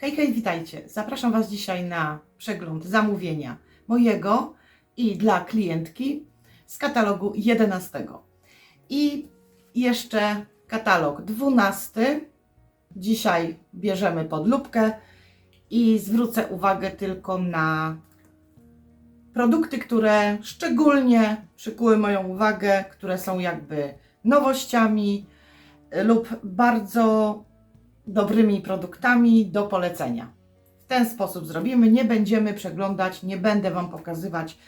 Hej, hej, witajcie. Zapraszam Was dzisiaj na przegląd zamówienia mojego i dla klientki z katalogu 11. I jeszcze katalog 12. Dzisiaj bierzemy pod lupkę i zwrócę uwagę tylko na produkty, które szczególnie przykuły moją uwagę, które są jakby nowościami lub bardzo dobrymi produktami do polecenia. W ten sposób zrobimy. Nie będziemy przeglądać, nie będę Wam pokazywać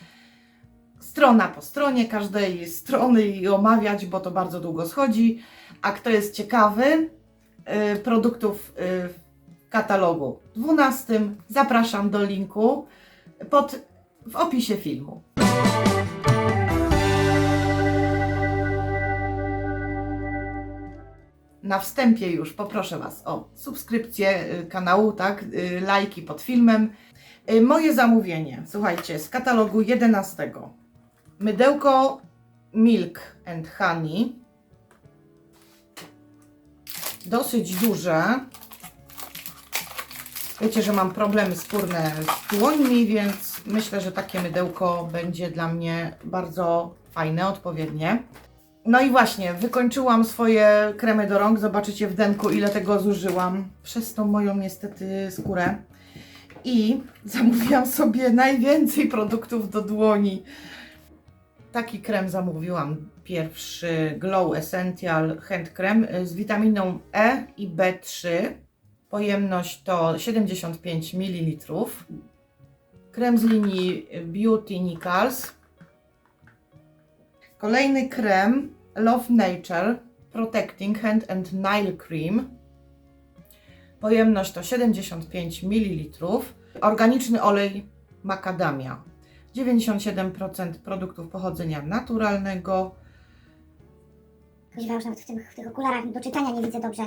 strona po stronie każdej strony i omawiać, bo to bardzo długo schodzi. A kto jest ciekawy y, produktów y, w katalogu 12, zapraszam do linku pod, w opisie filmu. Na wstępie już poproszę Was o subskrypcję y, kanału, tak, y, lajki pod filmem. Y, Moje zamówienie, słuchajcie, z katalogu 11. Mydełko Milk and Honey. Dosyć duże. Wiecie, że mam problemy skórne z dłońmi, więc myślę, że takie mydełko będzie dla mnie bardzo fajne, odpowiednie. No i właśnie, wykończyłam swoje kremy do rąk. Zobaczycie w denku, ile tego zużyłam przez tą moją niestety skórę. I zamówiłam sobie najwięcej produktów do dłoni. Taki krem zamówiłam. Pierwszy Glow Essential Hand Cream z witaminą E i B3. Pojemność to 75 ml. Krem z linii Beauty Nichols. Kolejny krem Love Nature Protecting Hand and Nail Cream. Pojemność to 75 ml. Organiczny olej makadamia. 97% produktów pochodzenia naturalnego. Kuźwa, już nawet w tych, w tych okularach do czytania nie widzę dobrze.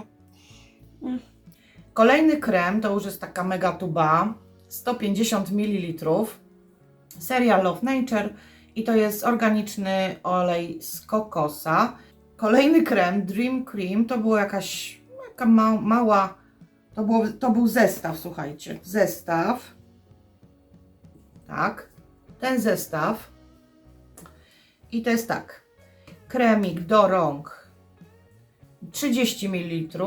Kolejny krem to już jest taka mega tuba. 150 ml. Seria Love Nature i to jest organiczny olej z kokosa. Kolejny krem, Dream Cream, to była jakaś taka ma, mała, to, było, to był zestaw, słuchajcie, zestaw. Tak, ten zestaw. I to jest tak, kremik do rąk 30 ml.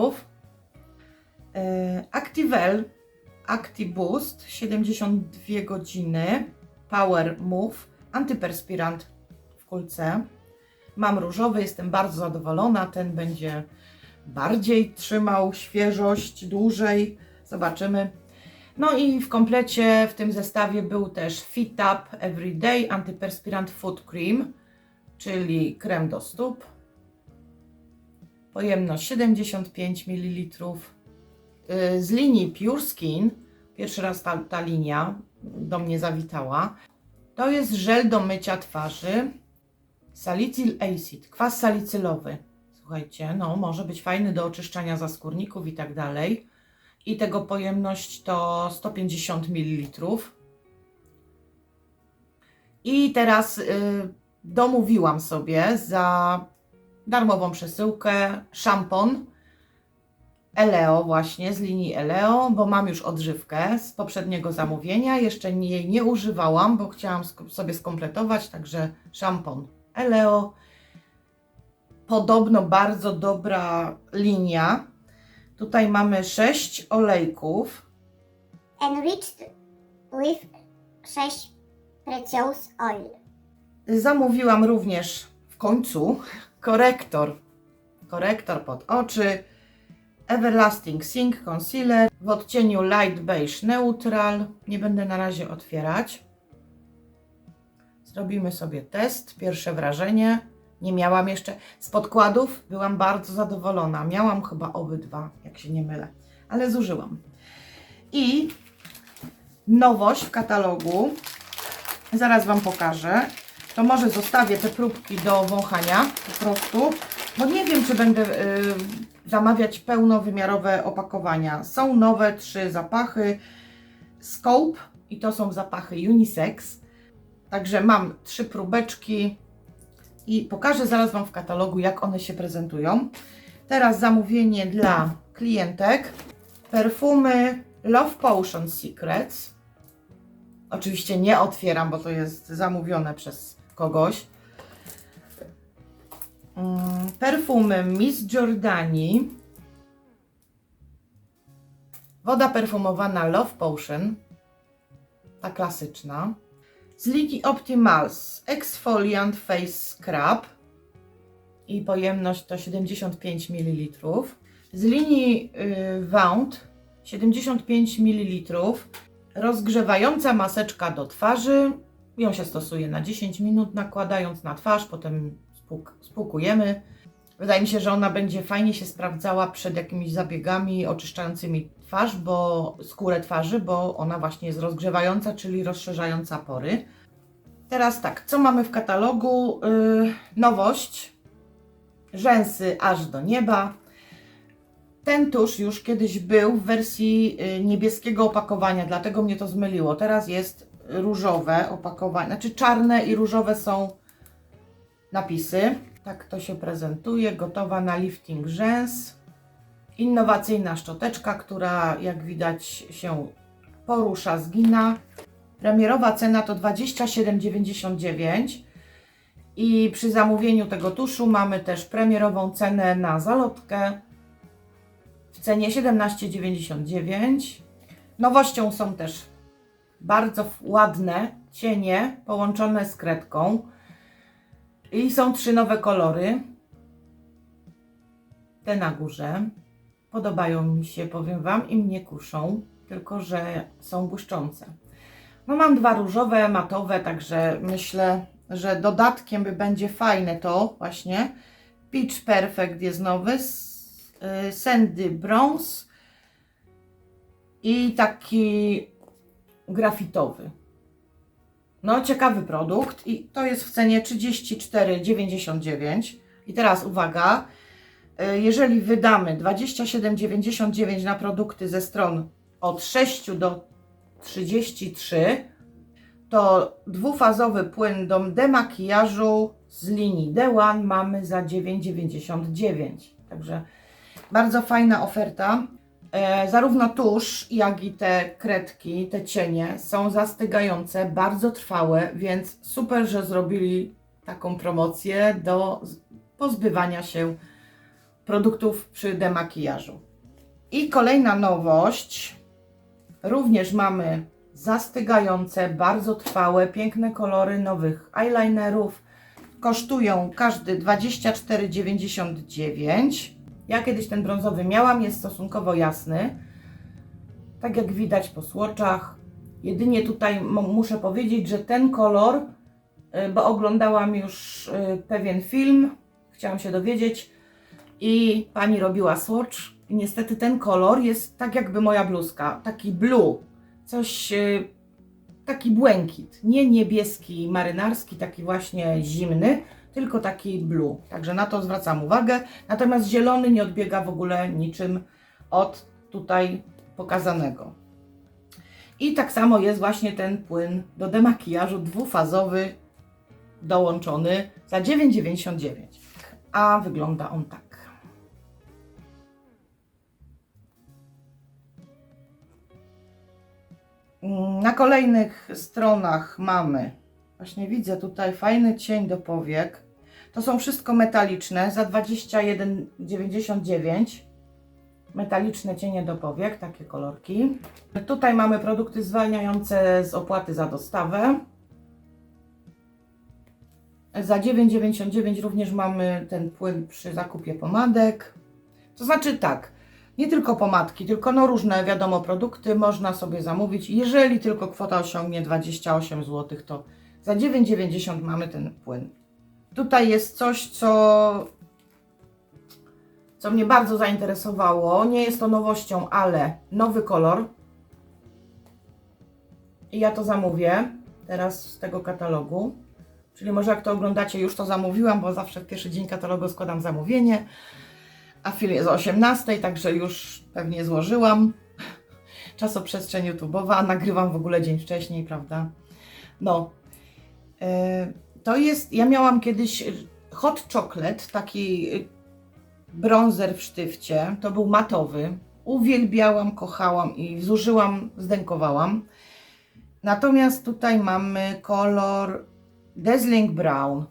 Activel ActiBoost 72 godziny Power Move antyperspirant w kulce. Mam różowy, jestem bardzo zadowolona. Ten będzie bardziej trzymał świeżość dłużej. Zobaczymy. No i w komplecie w tym zestawie był też Fit Up Everyday Antyperspirant Foot Cream, czyli krem do stóp. Pojemność 75 ml. Yy, Z linii Pure Skin, pierwszy raz ta, ta linia do mnie zawitała. To jest żel do mycia twarzy. Salicyl acid, kwas salicylowy. Słuchajcie, no może być fajny do oczyszczania zaskórników i tak dalej. I tego pojemność to 150 ml. I teraz y, domówiłam sobie za darmową przesyłkę szampon Eleo właśnie, z linii Eleo, bo mam już odżywkę z poprzedniego zamówienia. Jeszcze jej nie używałam, bo chciałam sobie skompletować, także szampon Eleo. Podobno bardzo dobra linia. Tutaj mamy sześć olejków. Enriched with 6 precious oil. Zamówiłam również w końcu korektor. Korektor pod oczy. Everlasting Sink Concealer w odcieniu Light Beige Neutral. Nie będę na razie otwierać. Zrobimy sobie test, pierwsze wrażenie. Nie miałam jeszcze z podkładów, byłam bardzo zadowolona. Miałam chyba obydwa, jak się nie mylę, ale zużyłam. I nowość w katalogu, zaraz Wam pokażę. To może zostawię te próbki do wąchania po prostu, bo nie wiem, czy będę y, zamawiać pełnowymiarowe opakowania. Są nowe trzy zapachy Scope i to są zapachy unisex. Także mam trzy próbeczki i pokażę zaraz Wam w katalogu, jak one się prezentują. Teraz zamówienie dla klientek. Perfumy Love Potion Secrets. Oczywiście nie otwieram, bo to jest zamówione przez kogoś. Mm, Perfumy Miss Giordani. Woda perfumowana Love Potion. Ta klasyczna. Z linii Optimals Exfoliant Face Scrub. I pojemność to 75 ml. Z linii y, Wound 75 ml. Rozgrzewająca maseczka do twarzy. Ją się stosuje na 10 minut, nakładając na twarz, potem spłuk- spłukujemy. Wydaje mi się, że ona będzie fajnie się sprawdzała przed jakimiś zabiegami oczyszczającymi twarz, bo skórę twarzy, bo ona właśnie jest rozgrzewająca, czyli rozszerzająca pory. Teraz tak, co mamy w katalogu? Yy, nowość. Rzęsy aż do nieba. Ten tusz już kiedyś był w wersji y, niebieskiego opakowania, dlatego mnie to zmyliło. Teraz jest różowe opakowanie, znaczy czarne i różowe są napisy. Tak to się prezentuje. Gotowa na lifting rzęs. Innowacyjna szczoteczka, która jak widać się porusza, zgina. Premierowa cena to 27,99 i przy zamówieniu tego tuszu mamy też premierową cenę na zalotkę w cenie 17,99. Nowością są też bardzo ładne cienie połączone z kredką. I są trzy nowe kolory. Te na górze. Podobają mi się, powiem Wam, i mnie kuszą, tylko że są błyszczące. No mam dwa różowe, matowe, także myślę, że dodatkiem by będzie fajne to właśnie. Peach Perfect jest nowy, y, Sandy Bronze i taki grafitowy. No, ciekawy produkt i to jest w cenie 34,99. I teraz uwaga, y, jeżeli wydamy 27,99 na produkty ze stron od 6 do 33, to dwufazowy płyn do demakijażu z linii D1 mamy za 9,99. Także bardzo fajna oferta. E, zarówno tusz, jak i te kredki, te cienie są zastygające, bardzo trwałe, więc super, że zrobili taką promocję do pozbywania się produktów przy demakijażu. I kolejna nowość. Również mamy zastygające, bardzo trwałe, piękne kolory nowych eyelinerów. Kosztują każdy 24,99. Ja kiedyś ten brązowy miałam, jest stosunkowo jasny. Tak jak widać po słoczach. Jedynie tutaj muszę powiedzieć, że ten kolor, y, bo oglądałam już y, pewien film, chciałam się dowiedzieć i pani robiła swatch niestety ten kolor jest tak jakby moja bluzka, taki blue, coś, y, taki błękit, nie niebieski marynarski, taki właśnie zimny, tylko taki blue. Także na to zwracam uwagę. Natomiast zielony nie odbiega w ogóle niczym od tutaj pokazanego. I tak samo jest właśnie ten płyn do demakijażu dwufazowy dołączony za 9,99. A wygląda on tak. Na kolejnych stronach mamy, właśnie widzę tutaj fajny cień do powiek. To są wszystko metaliczne za 21,99. Metaliczne cienie do powiek, takie kolorki. Tutaj mamy produkty zwalniające z opłaty za dostawę. Za 9,99 również mamy ten płyn przy zakupie pomadek. To znaczy tak, nie tylko pomadki, tylko no różne, wiadomo, produkty można sobie zamówić. Jeżeli tylko kwota osiągnie 28 zł, to za 9,90 mamy ten płyn. Tutaj jest coś, co, co mnie bardzo zainteresowało. Nie jest to nowością, ale nowy kolor. I ja to zamówię teraz z tego katalogu. Czyli może jak to oglądacie, już to zamówiłam, bo zawsze w pierwszy dzień katalogu składam zamówienie. A film jest o 18, także już pewnie złożyłam. Czasoprzestrzeń YouTube'owa, nagrywam w ogóle dzień wcześniej, prawda? No. E, To jest, ja miałam kiedyś hot chocolate, taki y, bronzer w sztywcie. To był matowy. uwielbiałam, kochałam i zużyłam, zdękowałam. Natomiast tutaj mamy kolor Dazzling Brown.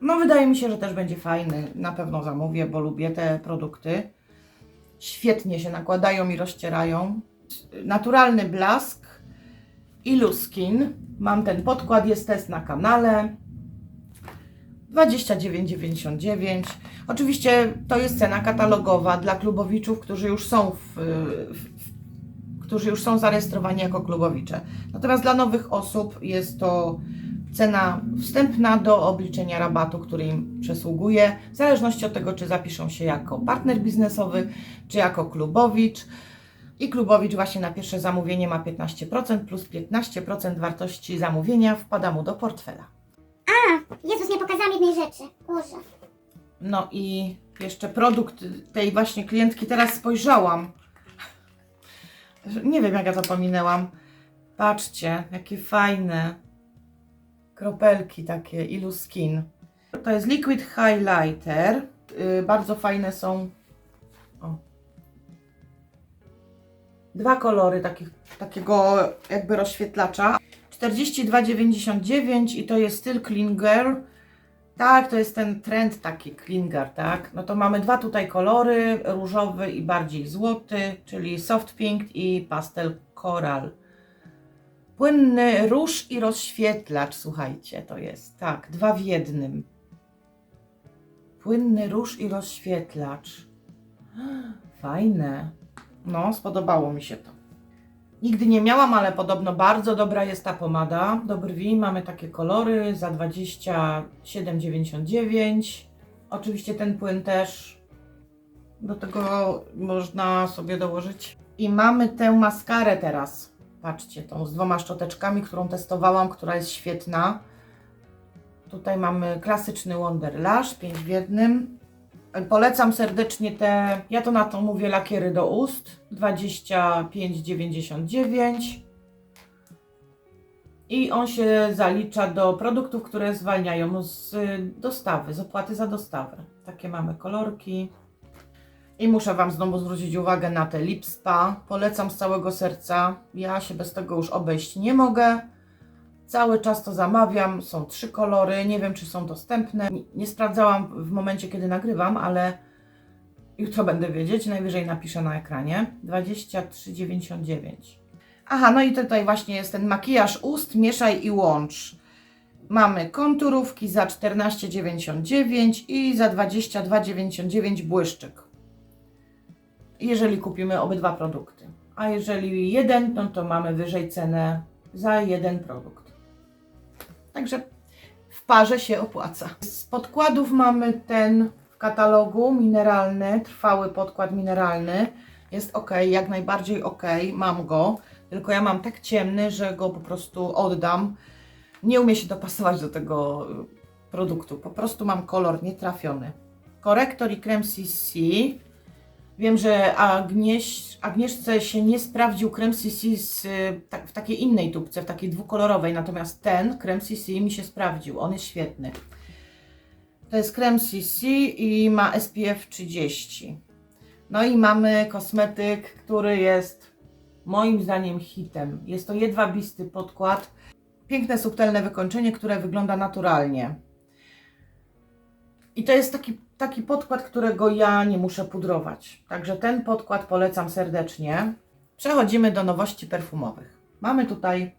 No, wydaje mi się, że też będzie fajny. Na pewno zamówię, bo lubię te produkty. Świetnie się nakładają i rozcierają. Naturalny blask Iluskin. Mam ten podkład, jest test na kanale. 29,99. Oczywiście to jest cena katalogowa dla klubowiczów, którzy już są w, w, którzy już są zarejestrowani jako klubowicze. Natomiast dla nowych osób jest to cena wstępna do obliczenia rabatu, który im przysługuje, w zależności od tego, czy zapiszą się jako partner biznesowy, czy jako klubowicz. I klubowicz właśnie na pierwsze zamówienie ma 15% plus 15% wartości zamówienia wpada mu do portfela. Jezus, nie pokazałam jednej rzeczy. Boże. No i jeszcze produkt tej właśnie klientki, teraz spojrzałam. Nie wiem, jak ja to pominęłam. Patrzcie, jakie fajne kropelki takie, Iluskin. To jest Liquid Highlighter. Yy, bardzo fajne są. Dwa kolory takich, takiego jakby rozświetlacza. 42,99 i to jest styl Girl. Tak, to jest ten trend taki Klinger, tak? No to mamy dwa tutaj kolory, różowy i bardziej złoty, czyli soft pink i pastel coral. Płynny róż i rozświetlacz, słuchajcie, to jest, tak, dwa w jednym. Płynny róż i rozświetlacz. Fajne. No, spodobało mi się to. Nigdy nie miałam, ale podobno bardzo dobra jest ta pomada do brwi. Mamy takie kolory za 27,99. Oczywiście ten płyn też do tego można sobie dołożyć. I mamy tę maskarę teraz. Patrzcie, tą z dwoma szczoteczkami, którą testowałam, która jest świetna. Tutaj mamy klasyczny Wonder Lash, 5 w jednym. Polecam serdecznie te, ja to na to mówię lakiery do ust, 25,99 i on się zalicza do produktów, które zwalniają z dostawy, z opłaty za dostawę. Takie mamy kolorki. I muszę Wam znowu zwrócić uwagę na te Lip Spa. Polecam z całego serca. Ja się bez tego już obejść nie mogę. Cały czas to zamawiam. Są trzy kolory. Nie wiem, czy są dostępne. Nie, sprawdzałam w momencie, kiedy nagrywam, ale jutro będę wiedzieć. Najwyżej napiszę na ekranie. 23,99. Aha, no i tutaj właśnie jest ten makijaż ust. Mieszaj i łącz. Mamy konturówki za 14,99 i za 22,99 błyszczyk. Jeżeli kupimy obydwa produkty. A jeżeli jeden, no to mamy wyżej cenę za jeden produkt. Także w parze się opłaca. Z podkładów mamy ten w katalogu mineralny, trwały podkład mineralny. Jest ok, jak najbardziej ok, mam go. Tylko ja mam tak ciemny, że go po prostu oddam. Nie umie się dopasować do tego y, produktu. Po prostu mam kolor nietrafiony. Korektor i krem CC. Wiem, że Agnieś, Agnieszce się nie sprawdził krem CC z, tak, w takiej innej tubce, w takiej dwukolorowej, natomiast ten krem CC mi się sprawdził, on jest świetny. To jest krem CC i ma SPF 30. No i mamy kosmetyk, który jest moim zdaniem hitem. Jest to jedwabisty podkład, piękne, subtelne wykończenie, które wygląda naturalnie. I to jest taki, taki podkład, którego ja nie muszę pudrować. Także ten podkład polecam serdecznie. Przechodzimy do nowości perfumowych. Mamy tutaj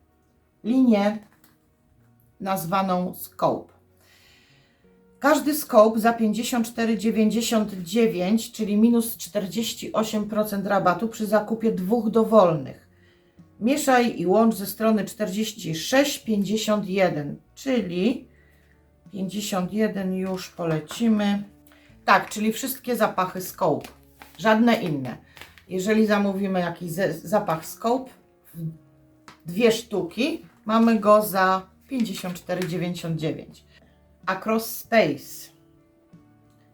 linię nazwaną Scope. Każdy scope za 54,99, czyli minus 48% rabatu przy zakupie dwóch dowolnych. Mieszaj i łącz ze strony 46,51, czyli 51 już polecimy. Tak, czyli wszystkie zapachy Scope, żadne inne. Jeżeli zamówimy jakiś zapach Scope, dwie sztuki, mamy go za 54,99. Across Space.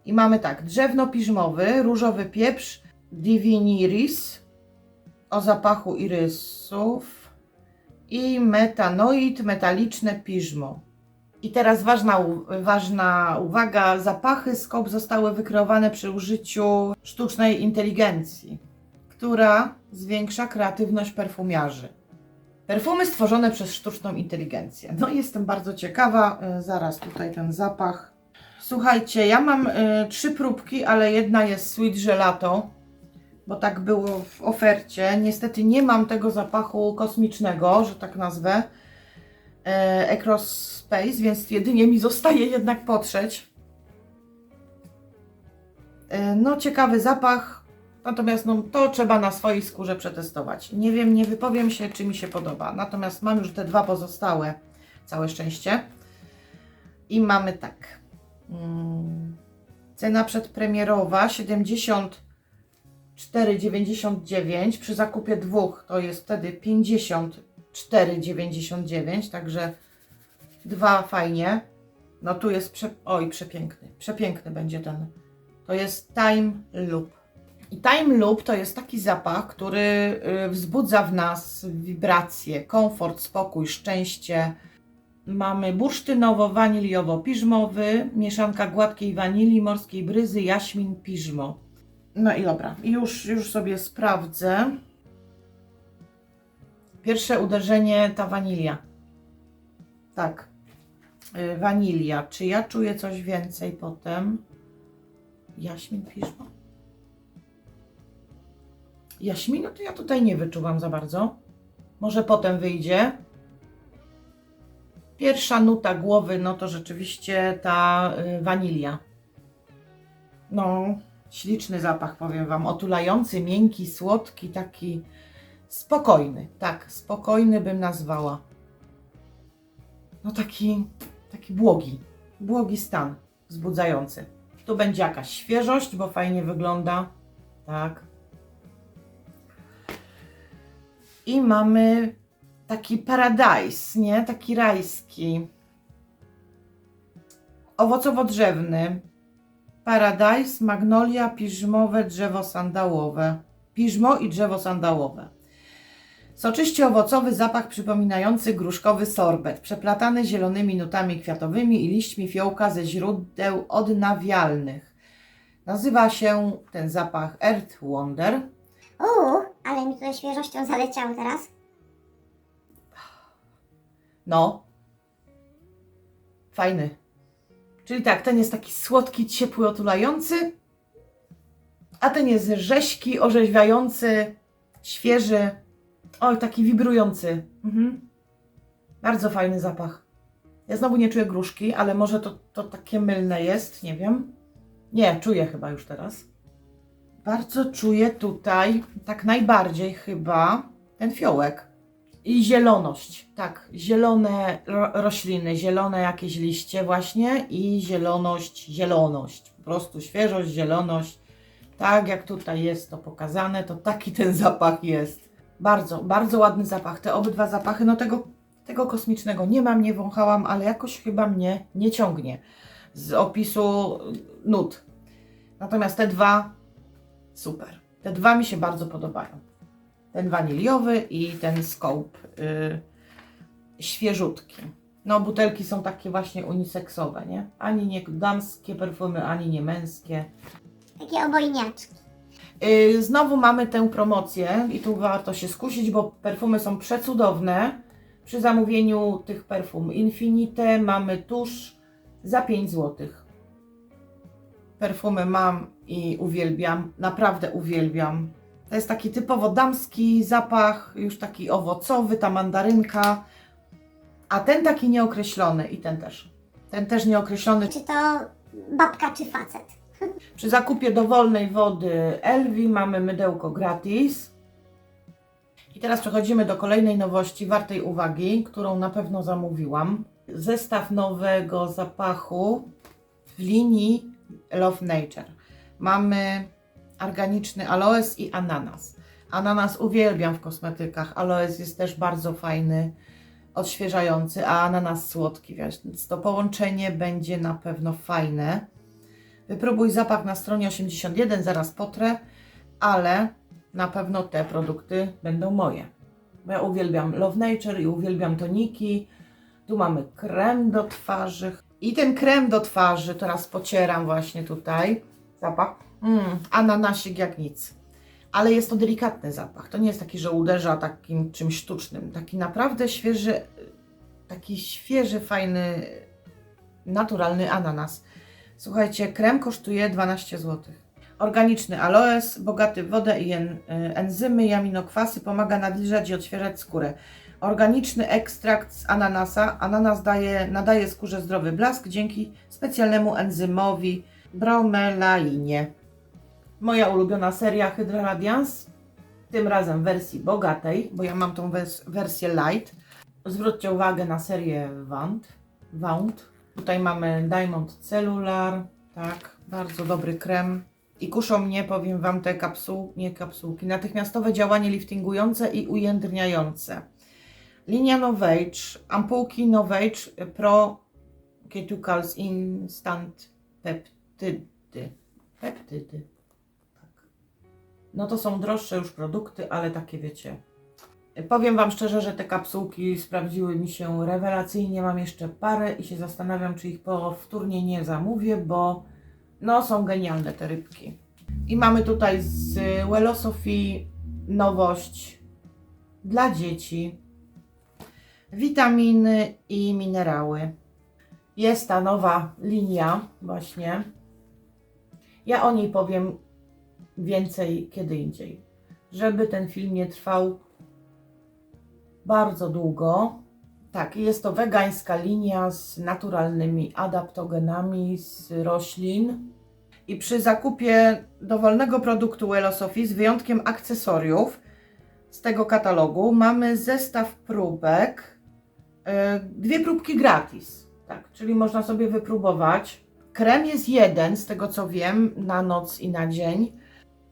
I mamy tak, drzewno piżmowy, różowy pieprz, Diviniris o zapachu irysów i metanoid, metaliczne piżmo. I teraz ważna, ważna uwaga, zapachy Skop zostały wykreowane przy użyciu sztucznej inteligencji. która zwiększa kreatywność perfumiarzy. Perfumy stworzone przez sztuczną inteligencję. No jestem bardzo ciekawa, e, zaraz tutaj ten zapach. Słuchajcie, ja mam e, trzy próbki, ale jedna jest Sweet Gelato, bo tak było w ofercie. Niestety nie mam tego zapachu kosmicznego, że tak nazwę, e, Across Space, więc jedynie mi zostaje jednak potrzeć. E, No, ciekawy zapach, natomiast no, to trzeba na swojej skórze przetestować. Nie wiem, nie wypowiem się, czy mi się podoba. Natomiast mam już te dwa pozostałe, całe szczęście. I mamy tak. Mm, cena przedpremierowa 74,99. Przy zakupie dwóch to jest wtedy 54,99. Także dwa fajnie. No tu jest, prze... oj przepiękny, przepiękny będzie ten. To jest Time Loop. I Time Loop to jest taki zapach, który y, wzbudza w nas wibracje, komfort, spokój, szczęście. Mamy bursztynowo-waniliowo-piżmowy, mieszanka gładkiej wanilii, morskiej bryzy, jaśmin, piżmo. No i dobra, już, już sobie sprawdzę. Pierwsze uderzenie ta wanilia. Tak, y, wanilia. Czy ja czuję coś więcej potem? Jaśmin, piżmo. Jaśminu to ja tutaj nie wyczuwam za bardzo. Może potem wyjdzie. Pierwsza nuta głowy, no to rzeczywiście ta y, wanilia. No, śliczny zapach, powiem Wam. Otulający, miękki, słodki, taki spokojny. Tak, spokojny bym nazwała. No taki, taki błogi. Błogi stan, wzbudzający. Tu będzie jakaś świeżość, bo fajnie wygląda. Tak. I mamy taki paradise, nie? Taki rajski. Owocowo-drzewny. Paradise, magnolia, piżmowe, drzewo sandałowe. Piżmo i drzewo sandałowe. Soczyście owocowy zapach przypominający gruszkowy sorbet, przeplatany zielonymi nutami kwiatowymi i liśćmi fiołka ze źródeł odnawialnych. Nazywa się ten zapach Earth Wonder. Uuu, ale mi tutaj świeżością zaleciało teraz. No. Fajny. Czyli tak, ten jest taki słodki, ciepły, otulający, a ten jest rześki, orzeźwiający, świeży. Oj, taki wibrujący. Mhm. Bardzo fajny zapach. Ja znowu nie czuję gruszki, ale może to, to takie mylne jest, nie wiem. Nie, czuję chyba już teraz. Bardzo czuję tutaj, tak najbardziej chyba, ten fiołek. I zieloność, tak, zielone ro rośliny, zielone jakieś liście właśnie i zieloność, zieloność, po prostu świeżość, zieloność, tak jak tutaj jest to pokazane, to taki ten zapach jest. Bardzo, bardzo ładny zapach, te obydwa zapachy, no tego, tego kosmicznego nie mam, nie wąchałam, ale jakoś chyba mnie nie ciągnie z opisu nut. Natomiast te dwa, super, te dwa mi się bardzo podobają ten waniliowy i ten scope y, świeżutki. No, butelki są takie właśnie uniseksowe, nie? Ani nie damskie perfumy, ani nie męskie. Takie obojniaczki. Y, znowu mamy tę promocję i tu warto się skusić, bo perfumy są przecudowne. Przy zamówieniu tych perfum Infinite mamy tusz za 5 zł. Perfumy mam i uwielbiam, naprawdę uwielbiam. To jest taki typowo damski zapach, już taki owocowy, ta mandarynka. A ten taki nieokreślony i ten też. Ten też nieokreślony. Czy to babka, czy facet? Przy zakupie dowolnej wody Elwi mamy mydełko gratis. I teraz przechodzimy do kolejnej nowości wartej uwagi, którą na pewno zamówiłam. Zestaw nowego zapachu w linii Love Nature. Mamy organiczny aloes i ananas. Ananas uwielbiam w kosmetykach. Aloes jest też bardzo fajny, odświeżający, a ananas słodki, więc to połączenie będzie na pewno fajne. Wypróbuj zapach na stronie 81, zaraz potrę, ale na pewno te produkty będą moje. Ja uwielbiam Love Nature i uwielbiam toniki. Tu mamy krem do twarzy. I ten krem do twarzy teraz pocieram właśnie tutaj. Zapach. Mm, ananasik jak nic. ale jest to delikatny zapach. To nie jest taki, że uderza takim czymś sztucznym. Taki naprawdę świeży, taki świeży, fajny, naturalny ananas. Słuchajcie, krem kosztuje 12 zł. Organiczny aloes, bogaty w wodę i en, y, enzymy i aminokwasy, pomaga nawilżać i odświeżać skórę. Organiczny ekstrakt z ananasa. Ananas daje, nadaje skórze zdrowy blask dzięki specjalnemu enzymowi bromelainie. Moja ulubiona seria Hydra Radiance, tym razem w wersji bogatej, bo ja mam tą wers- wersję light. Zwróćcie uwagę na serię Wand, Wound. Tutaj mamy Diamond Cellular, tak, bardzo dobry krem. I kuszą mnie, powiem Wam, te kapsułki, nie kapsułki, natychmiastowe działanie liftingujące i ujędrniające. Linia Novage, ampułki Novage Pro Ketucals Instant Peptydy. Peptydy. Tak. No to są droższe już produkty, ale takie wiecie. Powiem Wam szczerze, że te kapsułki sprawdziły mi się rewelacyjnie. Mam jeszcze parę i się zastanawiam, czy ich powtórnie nie zamówię, bo no są genialne te rybki. I mamy tutaj z Wellosophy nowość dla dzieci. Witaminy i minerały. Jest ta nowa linia właśnie. Ja o niej powiem więcej kiedy indziej. Żeby ten film nie trwał bardzo długo. Tak, jest to wegańska linia z naturalnymi adaptogenami z roślin. I przy zakupie dowolnego produktu Wellosophy z wyjątkiem akcesoriów z tego katalogu mamy zestaw próbek. e, Dwie próbki gratis. Tak, czyli można sobie wypróbować. Krem jest jeden, z tego co wiem, na noc i na dzień.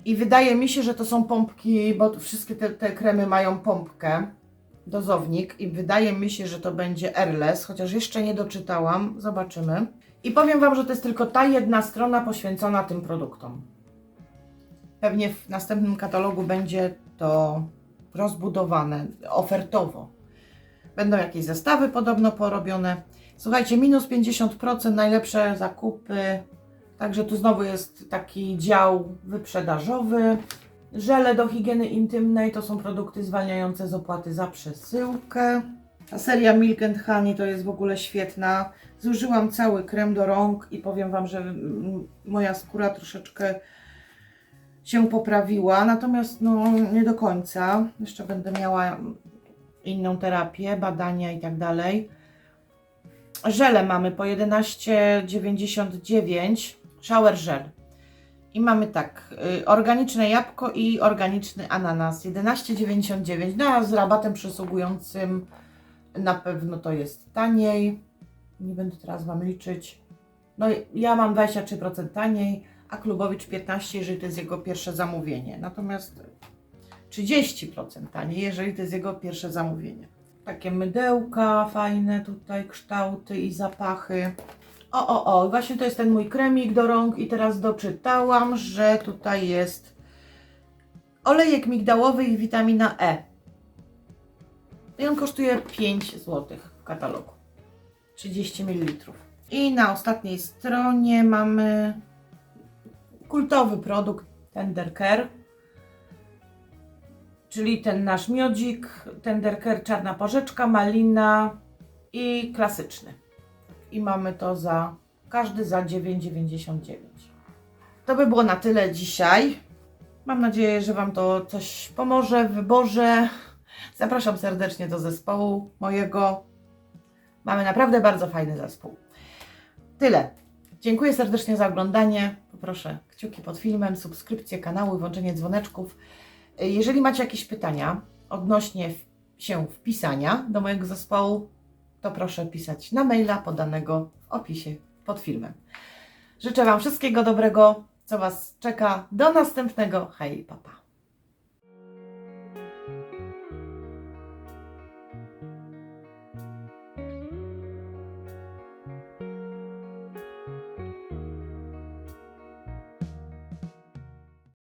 I wydaje mi się, że to są pompki, bo wszystkie te, te kremy mają pompkę, dozownik. I wydaje mi się, że to będzie Airless, chociaż jeszcze nie doczytałam. Zobaczymy. I powiem Wam, że to jest tylko ta jedna strona poświęcona tym produktom. Pewnie w następnym katalogu będzie to rozbudowane ofertowo. Będą jakieś zestawy podobno porobione. Słuchajcie, minus 50%, najlepsze zakupy. Także tu znowu jest taki dział wyprzedażowy. Żele do higieny intymnej to są produkty zwalniające z opłaty za przesyłkę. Ta seria Milk and Honey to jest w ogóle świetna. Zużyłam cały krem do rąk i powiem Wam, że moja skóra troszeczkę się poprawiła, natomiast no nie do końca. Jeszcze będę miała inną terapię, badania i tak dalej. Żele mamy po 11,99 shower gel. I mamy tak, y, organiczne jabłko i organiczny ananas 11,99. No a z rabatem przysługującym na pewno to jest taniej. Nie będę teraz Wam liczyć. No ja mam 23% taniej, a Klubowicz 15, jeżeli to jest jego pierwsze zamówienie. Natomiast 30% taniej, jeżeli to jest jego pierwsze zamówienie. Takie mydełka fajne tutaj, kształty i zapachy. O, o, o, właśnie to jest ten mój kremik do rąk i teraz doczytałam, że tutaj jest olejek migdałowy i witamina E. I on kosztuje 5 zł w katalogu. 30 ml. I na ostatniej stronie mamy kultowy produkt Tender Care, czyli ten nasz miodzik, Tender Care czarna porzeczka, malina i klasyczny. I mamy to za każdy za 9,99. To by było na tyle dzisiaj. Mam nadzieję, że Wam to coś pomoże w wyborze. Zapraszam serdecznie do zespołu mojego. Mamy naprawdę bardzo fajny zespół. Tyle. Dziękuję serdecznie za oglądanie. Poproszę kciuki pod filmem, subskrypcję kanału i włączenie dzwoneczków. Jeżeli macie jakieś pytania odnośnie się wpisania do mojego zespołu, to proszę pisać na maila podanego w opisie pod filmem. Życzę Wam wszystkiego dobrego, co Was czeka. Do następnego. Hej, papa.